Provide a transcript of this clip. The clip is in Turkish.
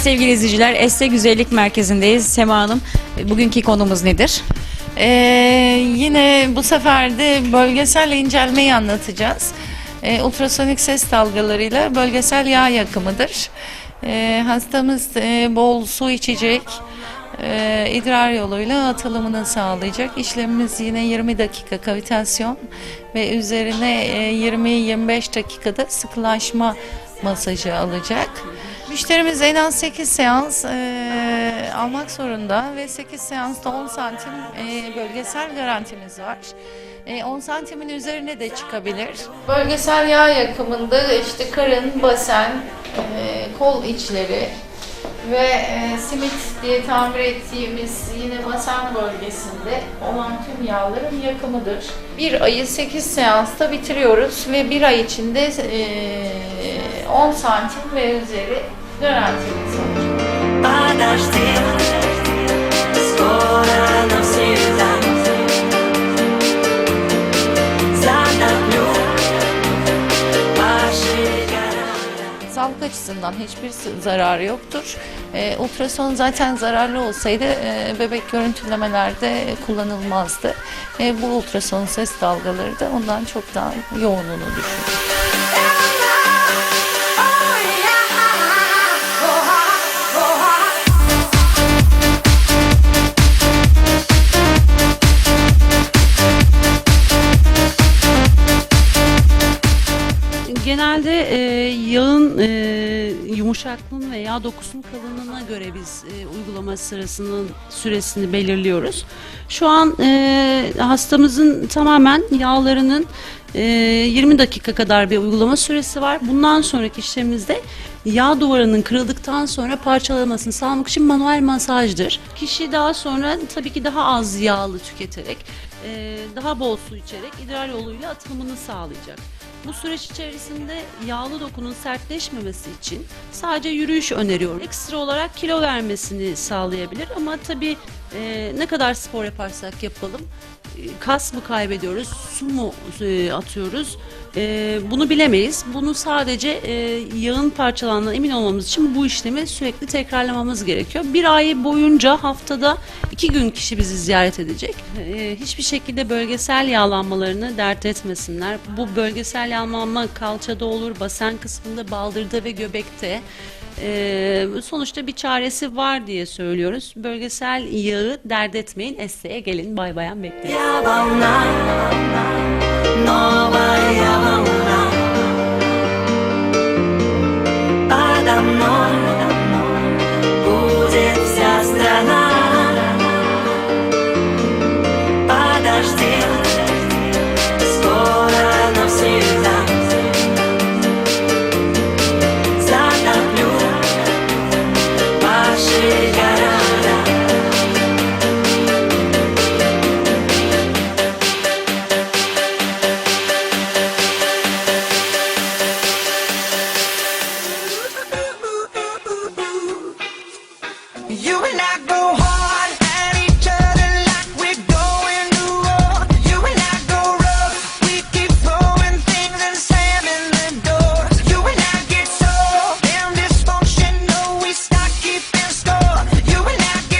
sevgili izleyiciler. Este Güzellik Merkezi'ndeyiz. Sema Hanım, bugünkü konumuz nedir? Ee, yine bu sefer de bölgesel incelmeyi anlatacağız. Ee, ultrasonik ses dalgalarıyla bölgesel yağ yakımıdır. Ee, hastamız e, bol su içecek, e, idrar yoluyla atılımını sağlayacak. İşlemimiz yine 20 dakika kavitasyon ve üzerine e, 20-25 dakikada sıkılaşma masajı alacak. Müşterimiz en az 8 seans e, almak zorunda ve 8 seansta 10 santim e, bölgesel garantimiz var. E, 10 santimin üzerine de çıkabilir. Bölgesel yağ yakımında işte karın, basen, e, kol içleri ve e, simit diye tabir ettiğimiz yine basen bölgesinde olan tüm yağların yakımıdır. Bir ayı 8 seansta bitiriyoruz ve bir ay içinde e, 10 santim ve üzeri garantili. Sağlık açısından hiçbir zararı yoktur. E, ultrason zaten zararlı olsaydı e, bebek görüntülemelerde kullanılmazdı. E, bu ultrason ses dalgaları da ondan çok daha yoğunluğunu düşürür. Genelde e, yağın e, yumuşaklığın ve dokusunun kalınlığına göre biz e, uygulama sırasının süresini belirliyoruz. Şu an e, hastamızın tamamen yağlarının e, 20 dakika kadar bir uygulama süresi var. Bundan sonraki işlemimizde yağ duvarının kırıldıktan sonra parçalamasını sağlamak için manuel masajdır. Kişi daha sonra tabii ki daha az yağlı tüketerek, e, daha bol su içerek idrar yoluyla atılımını sağlayacak. Bu süreç içerisinde yağlı dokunun sertleşmemesi için sadece yürüyüş öneriyorum. Ekstra olarak kilo vermesini sağlayabilir ama tabii e, ne kadar spor yaparsak yapalım kas mı kaybediyoruz, su mu e, atıyoruz e, bunu bilemeyiz. Bunu sadece e, yağın parçalandığına emin olmamız için bu işlemi sürekli tekrarlamamız gerekiyor. Bir ay boyunca haftada iki gün kişi bizi ziyaret edecek. E, hiçbir şekilde bölgesel yağlanmalarını dert etmesinler. Bu bölgesel yağlanma kalçada olur, basen kısmında, baldırda ve göbekte e, sonuçta bir çaresi var diye söylüyoruz. Bölgesel yağı dert etmeyin. Este'ye gelin. Bay bayan bekleyin. Yabanlar, yabanlar, nova yabanlar. You and I go